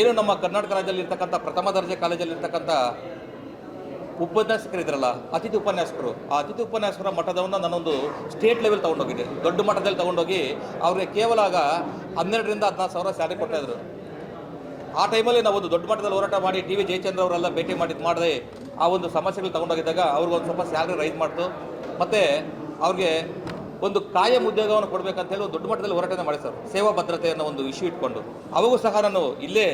ಏನು ನಮ್ಮ ಕರ್ನಾಟಕ ರಾಜ್ಯದಲ್ಲಿ ಇರ್ತಕ್ಕಂಥ ಪ್ರಥಮ ದರ್ಜೆ ಕಾಲೇಜಲ್ಲಿ ಇರ್ತಕ್ಕಂಥ ಉಪನ್ಯಾಸಕರಿದ್ರಲ್ಲ, ಅತಿಥಿ ಉಪನ್ಯಾಸಕರು. ಆ ಅತಿಥಿ ಉಪನ್ಯಾಸಕರ ಮಟ್ಟದವನ್ನು ನಾನೊಂದು ಸ್ಟೇಟ್ ಲೆವೆಲ್ ತೊಗೊಂಡೋಗಿದ್ದೆ. ದೊಡ್ಡ ಮಟ್ಟದಲ್ಲಿ ತೊಗೊಂಡೋಗಿ ಅವ್ರಿಗೆ ಕೇವಲ ಆಗ ಹನ್ನೆರಡರಿಂದ ಹದಿನಾರು ಸಾವಿರ ಸ್ಯಾಲರಿ ಕೊಡ್ತಾಯಿದ್ರು ಆ ಟೈಮಲ್ಲಿ ನಾವು ಒಂದು ದೊಡ್ಡ ಮಟ್ಟದಲ್ಲಿ ಹೋರಾಟ ಮಾಡಿ ಟಿ ವಿ ಜಯಚಂದ್ರ ಅವರೆಲ್ಲ ಭೇಟಿ ಮಾಡಿ ಮಾಡದೆ ಆ ಒಂದು ಸಮಸ್ಯೆಗಳು ತೊಗೊಂಡೋಗಿದ್ದಾಗ ಅವ್ರಿಗೊಂದು ಸ್ವಲ್ಪ ಸ್ಯಾಲ್ರಿ ರೈಸ್ ಮಾಡ್ತು. ಮತ್ತು ಅವ್ರಿಗೆ ಒಂದು ಕಾಯಂ ಉದ್ಯೋಗವನ್ನು ಕೊಡಬೇಕಂತ ಹೇಳಿ ದೊಡ್ಡ ಮಟ್ಟದಲ್ಲಿ ಹೋರಾಟ ಮಾಡಿ ಸರ್. ಸೇವಾ ಭದ್ರತೆಯನ್ನು ಒಂದು ಇಶ್ಯೂ ಇಟ್ಕೊಂಡು. ಅವಾಗೂ ಸಹ ನಾನು ಇಲ್ಲೇ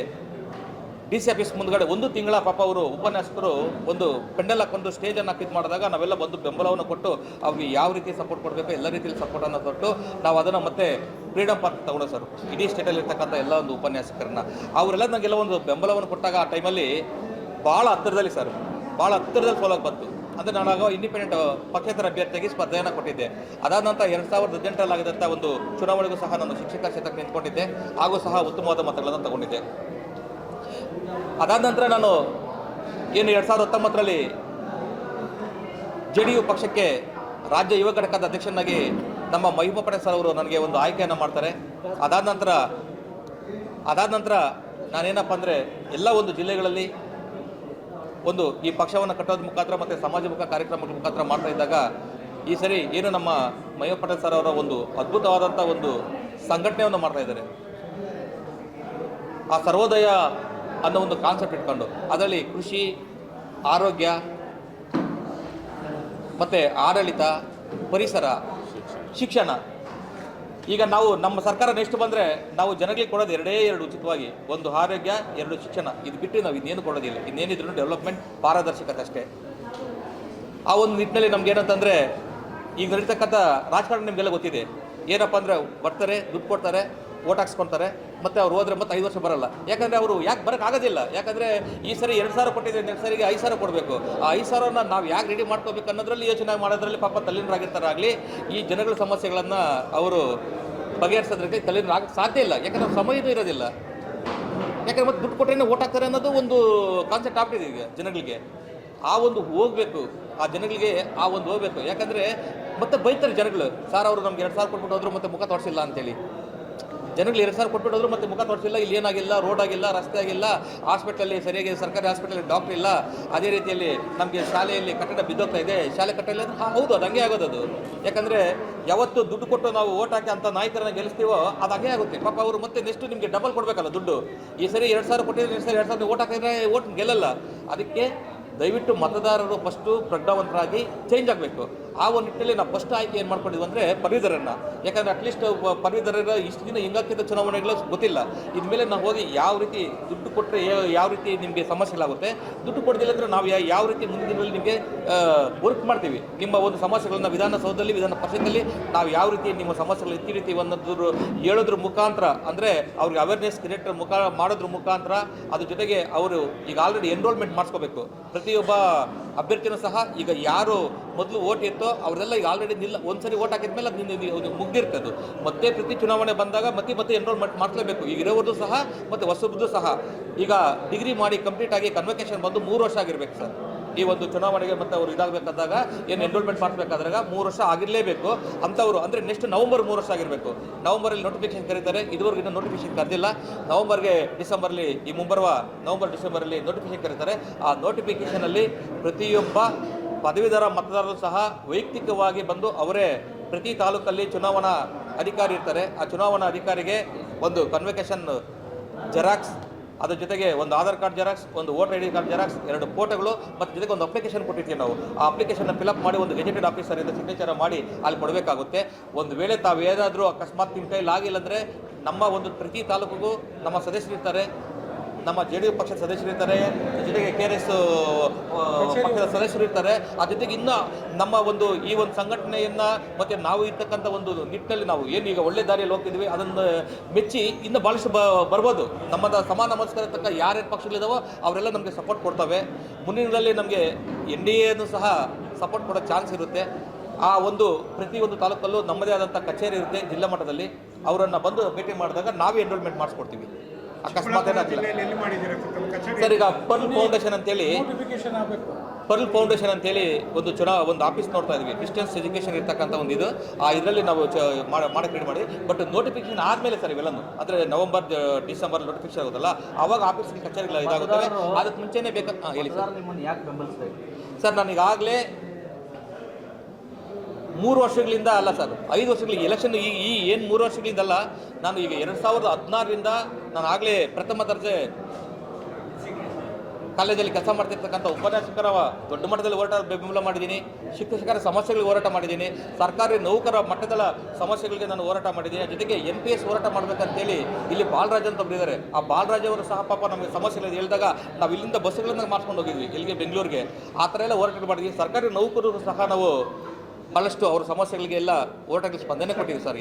ಡಿ ಸಿ ಆಫೀಸ್ ಮುಂದ್ಗಡೆ ಒಂದು ತಿಂಗಳ ಪಾಪ ಅವರು ಉಪನ್ಯಾಸಕರು ಒಂದು ಪೆಂಡಲ್ ಹಾಕೊಂಡು ಸ್ಟೇಜನ್ನು ಹಾಕಿದ್ ಮಾಡಿದಾಗ ನಾವೆಲ್ಲ ಬಂದು ಬೆಂಬಲವನ್ನು ಕೊಟ್ಟು ಅವ್ರಿಗೆ ಯಾವ ರೀತಿ ಸಪೋರ್ಟ್ ಕೊಡಬೇಕು, ಎಲ್ಲ ರೀತಿಯಲ್ಲಿ ಸಪೋರ್ಟನ್ನು ಕೊಟ್ಟು ನಾವು ಅದನ್ನು ಮತ್ತೆ ಫ್ರೀಡಮ್ ಪಾರ್ಕ್ ತಗೊಂಡು ಸರ್. ಇಡೀ ಸ್ಟೇಟಲ್ಲಿ ಇರ್ತಕ್ಕಂಥ ಎಲ್ಲ ಒಂದು ಉಪನ್ಯಾಸಕರನ್ನ. ಅವರೆಲ್ಲ ನನಗೆಲ್ಲ ಒಂದು ಬೆಂಬಲವನ್ನು ಕೊಟ್ಟಾಗ ಆ ಟೈಮಲ್ಲಿ ಭಾಳ ಹತ್ತಿರದಲ್ಲಿ ಸರ್. ಭಾಳ ಹತ್ತಿರದಲ್ಲಿ ಸೋಲಾಗಿ ಬಂತು. ಅಂದರೆ ನಾನು ಇಂಡಿಪೆಂಡೆಂಟ್ ಪಕ್ಷೇತರ ಅಭ್ಯರ್ಥಿಯಾಗಿ ಸ್ಪರ್ಧೆಯನ್ನು ಕೊಟ್ಟಿದ್ದೆ. ಅದಾದ ನಂತರ ಎರಡು ಸಾವಿರದ ಹದಿನೆಂಟರಲ್ಲಿ ಆಗಿದಂಥ ಒಂದು ಚುನಾವಣೆಗೂ ಸಹ ನಾನು ಶಿಕ್ಷಕ ಕ್ಷೇತ್ರಕ್ಕೆ ನಿಂತ್ಕೊಂಡಿದ್ದೆ. ಹಾಗೂ ಸಹ ಉತ್ತಮವಾದ ಮತಗಳನ್ನು ತಗೊಂಡಿದ್ದೆ. ಅದಾದ ನಂತರ ನಾನು ಏನು ಎರಡು ಸಾವಿರದ ಹತ್ತೊಂಬತ್ತರಲ್ಲಿ ಜೆ ಡಿ ಪಕ್ಷಕ್ಕೆ ರಾಜ್ಯ ಯುವ ಘಟಕದ ಅಧ್ಯಕ್ಷನಾಗಿ ನಮ್ಮ ಮಹಿಮಾ ಸರ್ ಅವರು ನನಗೆ ಒಂದು ಆಯ್ಕೆಯನ್ನು ಮಾಡ್ತಾರೆ. ಅದಾದ ನಂತರ ಅದಾದ ನಂತರ ನಾನೇನಪ್ಪ ಅಂದರೆ ಎಲ್ಲ ಒಂದು ಜಿಲ್ಲೆಗಳಲ್ಲಿ ಒಂದು ಈ ಪಕ್ಷವನ್ನು ಕಟ್ಟೋದ್ರ ಮುಖಾಂತರ ಮತ್ತು ಸಮಾಜಮುಖ ಕಾರ್ಯಕ್ರಮಗಳ ಮುಖಾಂತರ ಮಾಡ್ತಾ ಇದ್ದಾಗ ಈ ಸರಿ ಏನು ನಮ್ಮ ಮಯೂರ್ ಪಟೇಲ್ ಸರ್ ಅವರ ಒಂದು ಅದ್ಭುತವಾದಂಥ ಒಂದು ಸಂಘಟನೆಯನ್ನು ಮಾಡ್ತಾ ಇದ್ದಾರೆ. ಆ ಸರ್ವೋದಯ ಅನ್ನೋ ಒಂದು ಕಾನ್ಸೆಪ್ಟ್ ಇಟ್ಕೊಂಡು ಅದರಲ್ಲಿ ಕೃಷಿ, ಆರೋಗ್ಯ ಮತ್ತು ಆಡಳಿತ, ಪರಿಸರ, ಶಿಕ್ಷಣ ಈಗ ನಾವು ನಮ್ಮ ಸರ್ಕಾರ ನೆಕ್ಸ್ಟ್ ಬಂದರೆ ನಾವು ಜನಗಳಿಗೆ ಕೊಡೋದು ಎರಡೇ ಎರಡು ಉಚಿತವಾಗಿ. ಒಂದು ಆರೋಗ್ಯ, ಎರಡು ಶಿಕ್ಷಣ. ಇದು ಬಿಟ್ಟು ನಾವು ಇನ್ನೇನು ಕೊಡೋದಿಲ್ಲ. ಇನ್ನೇನಿದ್ರು ಡೆವಲಪ್ಮೆಂಟ್ ಪಾರದರ್ಶಕತೆ ಅಷ್ಟೇ. ಆ ಒಂದು ನಿಟ್ಟಿನಲ್ಲಿ ನಮ್ಗೆ ಏನಂತಂದರೆ, ಈಗ ನಡೀತಕ್ಕಂಥ ರಾಜಕಾರಣ ನಿಮಗೆಲ್ಲ ಗೊತ್ತಿದೆ. ಏನಪ್ಪ ಅಂದರೆ, ಬರ್ತಾರೆ, ದುಡ್ಡು ಕೊಡ್ತಾರೆ ಓಟ್ ಹಾಕ್ಸ್ಕೊತಾರೆ, ಮತ್ತೆ ಅವ್ರು ಹೋದ್ರೆ ಮತ್ತೆ ಐದು ವರ್ಷ ಬರಲ್ಲ. ಯಾಕಂದರೆ ಅವರು ಯಾಕೆ ಬರೋಕ್ಕಾಗೋದಿಲ್ಲ ಆಗೋದಿಲ್ಲ? ಯಾಕಂದರೆ ಈ ಸರಿ ಎರಡು ಸಾವಿರ ಕೊಟ್ಟಿದ್ರೆ ನೆಕ್ಸ್ಟ್ ಸರಿಗೆ ಐದು ಸಾವಿರ ಕೊಡಬೇಕು. ಆ ಐದು ಸಾವಿರನ ನಾವು ಯಾಕೆ ರೆಡಿ ಮಾಡ್ಕೋಬೇಕು ಅನ್ನೋದ್ರಲ್ಲಿ ಯೋಚನೆ ಮಾಡೋದ್ರಲ್ಲಿ ಪಾಪ ತಲ್ಲೀನರಾಗಿರ್ತಾರಾಗಲಿ ಈ ಜನಗಳ ಸಮಸ್ಯೆಗಳನ್ನು ಅವರು ಬಗೆಹರಿಸೋದ್ರಿಗೆ ತಲ್ಲೀನರಾಗಕ್ಕೆ ಸಾಧ್ಯ ಇಲ್ಲ. ಯಾಕಂದ್ರೆ ಸಮಯನೂ ಇರೋದಿಲ್ಲ. ಯಾಕಂದ್ರೆ ಮತ್ತೆ ದುಡ್ಡು ಕೊಟ್ಟರೆ ಓಟ್ ಹಾಕ್ತಾರೆ ಅನ್ನೋದು ಒಂದು ಕಾನ್ಸೆಪ್ಟ್ ಆಗ್ತಿದೆ ಈಗ ಜನಗಳಿಗೆ. ಆ ಒಂದು ಹೋಗಬೇಕು. ಆ ಜನಗಳಿಗೆ ಆ ಒಂದು ಹೋಗ್ಬೇಕು. ಯಾಕಂದರೆ ಮತ್ತೆ ಬೈತಾರೆ ಜನಗಳು, ಸರ್ ಅವರು ನಮ್ಗೆ ಎರಡು ಸಾವಿರ ಕೊಟ್ಬಿಟ್ಟು ಹೋದ್ರು ಮತ್ತೆ ಮುಖ ತೋರಿಸಿಲ್ಲ ಅಂತೇಳಿ ಜನಗಳು ಎರಡು ಸಾವಿರ ಕೊಟ್ಬಿಟ್ಟು ಹೋದ್ರು ಮತ್ತೆ ಮುಖ ತೋರಿಸಿಲ್ಲ ಇಲ್ಲಿ ಏನಾಗಿಲ್ಲ ರೋಡ್ ಆಗಿಲ್ಲ ರಸ್ತೆ ಆಗಿಲ್ಲ ಹಾಸ್ಪಿಟಲಲ್ಲಿ ಸರಿಯಾಗಿ ಸರ್ಕಾರಿ ಹಾಸ್ಪಿಟಲಲ್ಲಿ ಡಾಕ್ಟರ್ ಇಲ್ಲ. ಅದೇ ರೀತಿಯಲ್ಲಿ ನಮಗೆ ಶಾಲೆಯಲ್ಲಿ ಕಟ್ಟಡ ಬಿದ್ದೋಗ್ತಾ ಇದೆ. ಶಾಲೆ ಹಾ, ಹೌದು ಅದು ಹಂಗೆ ಆಗೋದು ಅದು. ಯಾಕಂದರೆ ಯಾವತ್ತು ದುಡ್ಡು ಕೊಟ್ಟು ನಾವು ಓಟ್ ಹಾಕಿ ಅಂತ ನಾಯಕರನ್ನ ಗೆಲ್ಲಿಸ್ತೀವೋ ಅದು ಹಂಗೆ ಆಗುತ್ತೆ. ಪಾಪ ಅವರು ಮತ್ತೆ ನೆಕ್ಸ್ಟ್ ನಿಮಗೆ ಡಬಲ್ ಕೊಡಬೇಕಲ್ಲ ದುಡ್ಡು. ಈ ಸರಿ ಎರಡು ಸಾವಿರ ಕೊಟ್ಟಿದ್ರೆ ಎರಡು ಸರಿ ಎರಡು ಸಾವಿರ ಓಟ್ ಹಾಕಿದ್ರೆ ಓಟ್ ಗೆಲ್ಲಲ್ಲ. ಅದಕ್ಕೆ ದಯವಿಟ್ಟು ಮತದಾರರು ಫಸ್ಟು ಪ್ರಜ್ಞಾವಂತರಾಗಿ ಚೇಂಜ್ ಆಗಬೇಕು. ಆ ಒಂದು ನಿಟ್ಟಿನಲ್ಲಿ ನಾವು ಫಸ್ಟ್ ಆಯ್ಕೆ ಏನು ಮಾಡ್ಕೊಂಡಿದ್ವಿ ಅಂದರೆ ಪದವೀಧರನ್ನು ಯಾಕಂದರೆ ಅಟ್ಲೀಸ್ಟ್ ಪದವೀಧರರ ಇಷ್ಟು ದಿನ ಹಿಂಗಾಕಿದ ಚುನಾವಣೆಗಳು ಗೊತ್ತಿಲ್ಲ. ಇದ್ಮೇಲೆ ನಾವು ಹೋಗಿ ಯಾವ ರೀತಿ ದುಡ್ಡು ಕೊಟ್ಟರೆ ಯಾವ ರೀತಿ ನಿಮಗೆ ಸಮಸ್ಯೆಗಳಾಗುತ್ತೆ, ದುಡ್ಡು ಕೊಡದಿಲ್ಲ ಅಂದರೆ ನಾವು ಯಾವ ರೀತಿ ಮುಂದಿನ ದಿನದಲ್ಲಿ ನಿಮಗೆ ವರ್ಕ್ ಮಾಡ್ತೀವಿ. ನಿಮ್ಮ ಒಂದು ಸಮಸ್ಯೆಗಳನ್ನು ವಿಧಾನಸೌಧದಲ್ಲಿ ವಿಧಾನ ಪರಿಷತ್ತಲ್ಲಿ ನಾವು ಯಾವ ರೀತಿ ನಿಮ್ಮ ಸಮಸ್ಯೆಗಳು ರೀತಿ ಅನ್ನೋದ್ರ ಹೇಳೋದ್ರ ಮುಖಾಂತರ, ಅಂದರೆ ಅವ್ರಿಗೆ ಅವೇರ್ನೆಸ್ ಕ್ರಿಯೇಟ್ ಮುಖ, ಮಾಡೋದ್ರ ಮುಖಾಂತರ ಅದ್ರ ಜೊತೆಗೆ ಅವರು ಈಗ ಆಲ್ರೆಡಿ ಎನ್ರೋಲ್ಮೆಂಟ್ ಮಾಡಿಸ್ಕೋಬೇಕು. ಪ್ರತಿಯೊಬ್ಬ ಅಭ್ಯರ್ಥಿನೂ ಸಹ ಈಗ ಯಾರು ಮೊದಲು ಓಟ್ ಇತ್ತೋ ಅವರೆಲ್ಲ ಈಗ ಆಲ್ರೆಡಿ ನಿಲ್ಲ, ಒಂದ್ಸರಿ ಓಟ್ ಹಾಕಿದ್ಮೇಲೆ ಅದು ನಿನ್ನ- ಅದು ಮುಗ್ದಿರ್ತದೆ. ಮತ್ತೆ ಪ್ರತಿ ಚುನಾವಣೆ ಬಂದಾಗ ಮತ್ತೆ ಮತ್ತೆ ಎನ್ರೋಲ್ಮೆಂಟ್ ಮಾಡ್ಲೇಬೇಕು. ಈಗ ಇರೋವ್ರದ್ದು ಸಹ ಮತ್ತು ಹೊಸಬ್ದು ಸಹ. ಈಗ ಡಿಗ್ರಿ ಮಾಡಿ ಕಂಪ್ಲೀಟ್ ಆಗಿ ಕನ್ವಕೇಶನ್ ಬಂದು ಮೂರು ವರ್ಷ ಆಗಿರ್ಬೇಕು ಸರ್. ಈ ಒಂದು ಚುನಾವಣೆಗೆ ಮತ್ತೆ ಅವರು ಇದಾಗಬೇಕಾದಾಗ ಏನು ಎನ್ರೋಲ್ಮೆಂಟ್ ಮಾಡಿಸ್ಬೇಕಾದಾಗ ಮೂರು ವರ್ಷ ಆಗಿರಲೇಬೇಕು. ಅಂಥವರು ಅಂದರೆ ನೆಕ್ಸ್ಟ್ ನವಂಬರ್ ಮೂರು ವರ್ಷ ಆಗಿರಬೇಕು. ನವಂಬರಲ್ಲಿ ನೋಟಿಫಿಕೇಶನ್ ಕರೀತಾರೆ. ಇದುವರೆಗೂ ಇನ್ನೂ ನೋಟಿಫಿಕೇಶನ್ ಕರೆದಿಲ್ಲ. ನವಂಬರ್ಗೆ, ಡಿಸೆಂಬರ್ಲಿ, ಈ ಮುಂಬರುವ ನವಂಬರ್ ಡಿಸೆಂಬರಲ್ಲಿ ನೋಟಿಫಿಕೇಶನ್ ಕರೀತಾರೆ. ಆ ನೋಟಿಫಿಕೇಶನಲ್ಲಿ ಪ್ರತಿಯೊಬ್ಬ ಪದವೀಧರ ಮತದಾರರು ಸಹ ವೈಯಕ್ತಿಕವಾಗಿ ಬಂದು ಅವರೇ ಪ್ರತಿ ತಾಲೂಕಲ್ಲಿ ಚುನಾವಣಾ ಅಧಿಕಾರಿ ಇರ್ತಾರೆ. ಆ ಚುನಾವಣಾ ಅಧಿಕಾರಿಗೆ ಒಂದು ಕನ್ವೆಕೇಶನ್ ಜೆರಾಕ್ಸ್ ಅದ್ರ ಜೊತೆಗೆ ಒಂದು ಆಧಾರ್ ಕಾರ್ಡ್ ಜೆರಾಕ್ಸ್, ಒಂದು voter I D card xerox, ಎರಡು ಫೋಟೋಗಳು ಮತ್ತು ಜೊತೆಗೆ ಒಂದು ಅಪ್ಲಿಕೇಶನ್ ಕೊಟ್ಟಿರ್ತೀವಿ ನಾವು. ಆ ಅಪ್ಲಿಕೇಶನ್ ಫಿಲಪ್ ಮಾಡಿ ಒಂದು ಗೆಜೆಟೆಡ್ ಆಫೀಸರಿಂದ ಸಿಗ್ನೇಚರ್ ಮಾಡಿ ಅಲ್ಲಿ ಕೊಡಬೇಕಾಗುತ್ತೆ. ಒಂದು ವೇಳೆ ತಾವು ಏನಾದರೂ ಅಕಸ್ಮಾತ್ ನಿಮ್ಮ ಕೈಲಿ ಆಗಿಲ್ಲ ಅಂದರೆ ನಮ್ಮ ಒಂದು ಪ್ರತಿ ತಾಲೂಕಿಗೂ ನಮ್ಮ ಸದಸ್ಯರಿರ್ತಾರೆ ನಮ್ಮ ಜೆ ಡಿ ಯು ಪಕ್ಷದ ಸದಸ್ಯರಿರ್ತಾರೆ ಜೊತೆಗೆ ಕೆ ಆರ್ ಎಸ್ ಪಕ್ಷದ ಸದಸ್ಯರು ಇರ್ತಾರೆ. ಆ ಜೊತೆಗೆ ಇನ್ನೂ ನಮ್ಮ ಒಂದು ಈ ಒಂದು ಸಂಘಟನೆಯನ್ನ ಮತ್ತೆ ನಾವು ಇರ್ತಕ್ಕಂಥ ಒಂದು ನಿಟ್ಟಿನಲ್ಲಿ ನಾವು ಏನು ಈಗ ಒಳ್ಳೆ ದಾರಿಯಲ್ಲಿ ಹೋಗ್ತಿದ್ವಿ, ಅದನ್ನು ಮೆಚ್ಚಿ ಇನ್ನು ಭಾಳಷ್ಟು ಬರ್ಬೋದು. ನಮ್ಮದ ಸಮಾನ ಮನಸ್ಕರ ತಕ್ಕ ಯಾರ್ಯಾರು ಪಕ್ಷಗಳಿದಾವೋ ಅವರೆಲ್ಲ ನಮಗೆ ಸಪೋರ್ಟ್ ಕೊಡ್ತವೆ. ಮುಂದಿನದಲ್ಲಿ ನಮಗೆ ಎನ್ ಡಿ ಎನು ಸಹ ಸಪೋರ್ಟ್ ಕೊಡೋ ಚಾನ್ಸ್ ಇರುತ್ತೆ. ಆ ಒಂದು ಪ್ರತಿಯೊಂದು ತಾಲೂಕಲ್ಲೂ ನಮ್ಮದೇ ಆದಂಥ ಕಚೇರಿ ಇರುತ್ತೆ ಜಿಲ್ಲಾ ಮಟ್ಟದಲ್ಲಿ. ಅವರನ್ನು ಬಂದು ಭೇಟಿ ಮಾಡಿದಾಗ ನಾವೇ ಎನ್ರೋಲ್ಮೆಂಟ್ ಮಾಡಿಸ್ಕೊಡ್ತೀವಿ. ಅಕಸ್ಮಾತ್ ಏನಾಗಲಿಲ್ಲ ಸರ್? ಕಚೇರಿ? ಸರ್ ಈಗ ಪರ್ಲ್ ಫೌಂಡೇಶನ್ ಅಂತೇಳಿ ನೋಟಿಫಿಕೇಶನ್ ಆಗಬೇಕು. ಪರ್ಲ್ ಫೌಂಡೇಶನ್ ಅಂತೇಳಿ ಒಂದು ಚುನಾ ಒಂದು ಆಫೀಸ್ ನೋಡ್ತಾ ಇದ್ವಿ. ಡಿಸ್ಟೆನ್ಸ್ ಎಜುಕೇಶನ್ ಇರ್ತಕ್ಕಂಥ ಒಂದು ಇದು. ಆ ಇದರಲ್ಲಿ ನಾವು ಮಾಡಕ್ಕೆ ರೆಡಿ ಮಾಡಿ ಬಟ್ ನೋಟಿಫಿಕೇಶನ್ ಆದಮೇಲೆ ಸರ್ ಇವೆಲ್ಲನು. ಅಂದರೆ ನವೆಂಬರ್ ಡಿಸೆಂಬರ್ ನೋಟಿಫಿಕೇಶನ್ ಆಗುತ್ತಲ್ಲ ಅವಾಗ ಆಫೀಸ್ ಕಚೇರಿಗಳು ಇದಾಗುತ್ತೆ ಅದಕ್ಕೆ ಮುಂಚೆನೇ ಬೇಕಾ ಹೇಳಿ ಸರ್. ನಿಮ್ಮನ್ನು ಯಾಕೆ ಬೆಂಬಲಿಸ್ಬೇಕು? ಸರ್ ನಾನು ಈಗಾಗಲೇ ಮೂರು ವರ್ಷಗಳಿಂದ ಅಲ್ಲ ಸರ್, ಐದು ವರ್ಷಗಳಿಗೆ ಎಲೆಕ್ಷನ್ ಈ ಈ ಏನು ಮೂರು ವರ್ಷಗಳಿಂದಲ್ಲ, ನಾನು ಈಗ ಎರಡು ಸಾವಿರದ ಹದಿನಾರರಿಂದ ನಾನು ಆಗಲೇ ಪ್ರಥಮ ದರ್ಜೆ ಕಾಲೇಜಲ್ಲಿ ಕೆಲಸ ಮಾಡ್ತಿರ್ತಕ್ಕಂಥ ಉಪನ್ಯಾಸಕರ ದೊಡ್ಡ ಮಟ್ಟದಲ್ಲಿ ಹೋರಾಟ ಬೆಂಬಲ ಮಾಡಿದ್ದೀನಿ, ಶಿಕ್ಷಕರ ಸಮಸ್ಯೆಗಳಿಗೆ ಹೋರಾಟ ಮಾಡಿದ್ದೀನಿ, ಸರ್ಕಾರಿ ನೌಕರ ಮಟ್ಟದ ಸಮಸ್ಯೆಗಳಿಗೆ ನಾನು ಹೋರಾಟ ಮಾಡಿದ್ದೀನಿ. ಜೊತೆಗೆ ಎನ್ ಪಿ ಎಸ್ ಹೋರಾಟ ಮಾಡಬೇಕಂತೇಳಿ ಇಲ್ಲಿ ಬಾಲರಾಜ್ ಅಂತ ಒಬ್ಬರಿದ್ದಾರೆ ಆ ಬಾಲರಾಜ್ ಅವರು ಸಹ ಪಾಪ ನಮಗೆ ಸಮಸ್ಯೆಗಳು ಹೇಳಿದಾಗ ನಾವು ಇಲ್ಲಿಂದ ಬಸ್ಸುಗಳನ್ನು ಮಾಡ್ಕೊಂಡು ಹೋಗಿದ್ವಿ, ಇಲ್ಲಿಗೆ ಬೆಂಗಳೂರಿಗೆ. ಆ ಥರ ಎಲ್ಲ ಹೋರಾಟ ಮಾಡಿದ್ವಿ. ಸರ್ಕಾರಿ ನೌಕರರು ಸಹ ನಾವು ಭಾಳಷ್ಟು ಅವ್ರ ಸಮಸ್ಯೆಗಳಿಗೆಲ್ಲ ಹೋರಾಟಕ್ಕೆ ಸ್ಪಂದನೆ ಕೊಟ್ಟಿದ್ದೀವಿ ಸರ್.